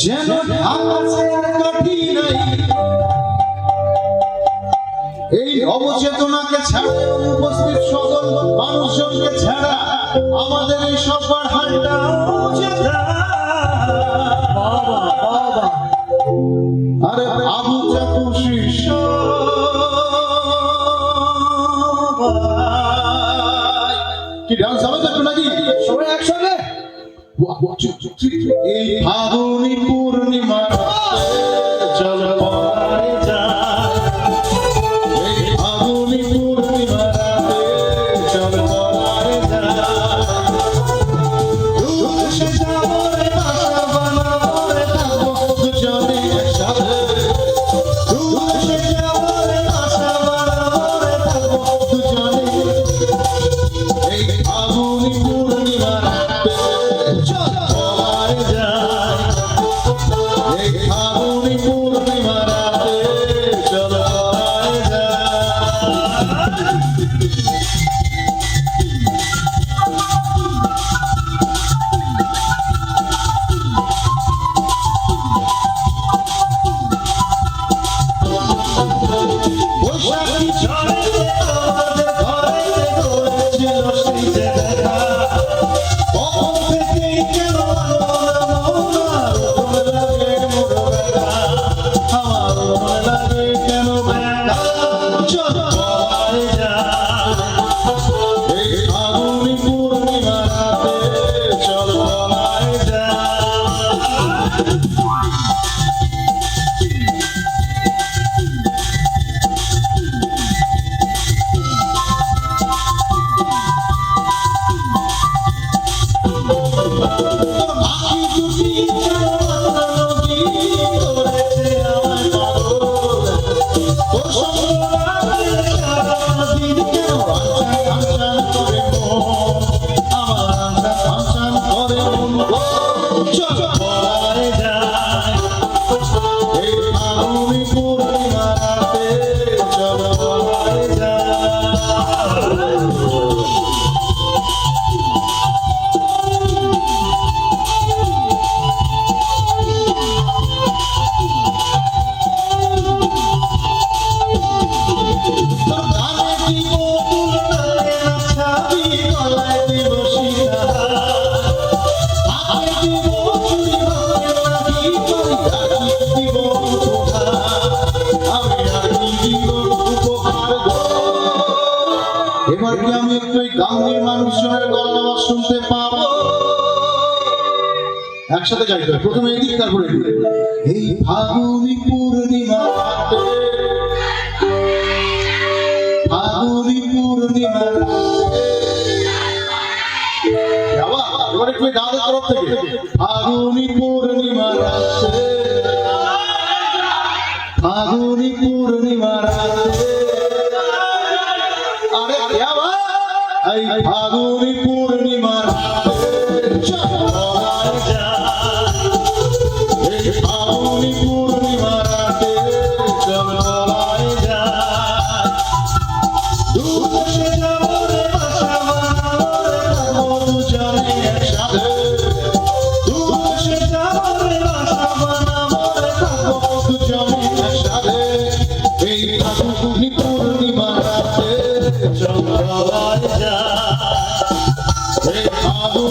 যেন এই অবচেতনাকে ছাড়া উপস্থিত সকল মানুষজনকে ছাড়া আমাদের এই সবার হাটটা আরে আবু চাকু শীর্ষ কি ডান্স হবে তো নাকি? সবাই একসঙ্গে? এই ফাগুনি পূর্ণিমা এবার কি আমি একটু গাঙ্গুর মানুষজনের গল্প শুনতে পাবো। একসাথে গাইতে হয় প্রথমে এদিক, তারপরে এই ফাগুনি পূর্ণিমা ফাগুনি পূর্ণিমা পূর্ণিমা রাত্রে ফাগুনি পূর্ণিমা রাত্রে এই ফাগুনি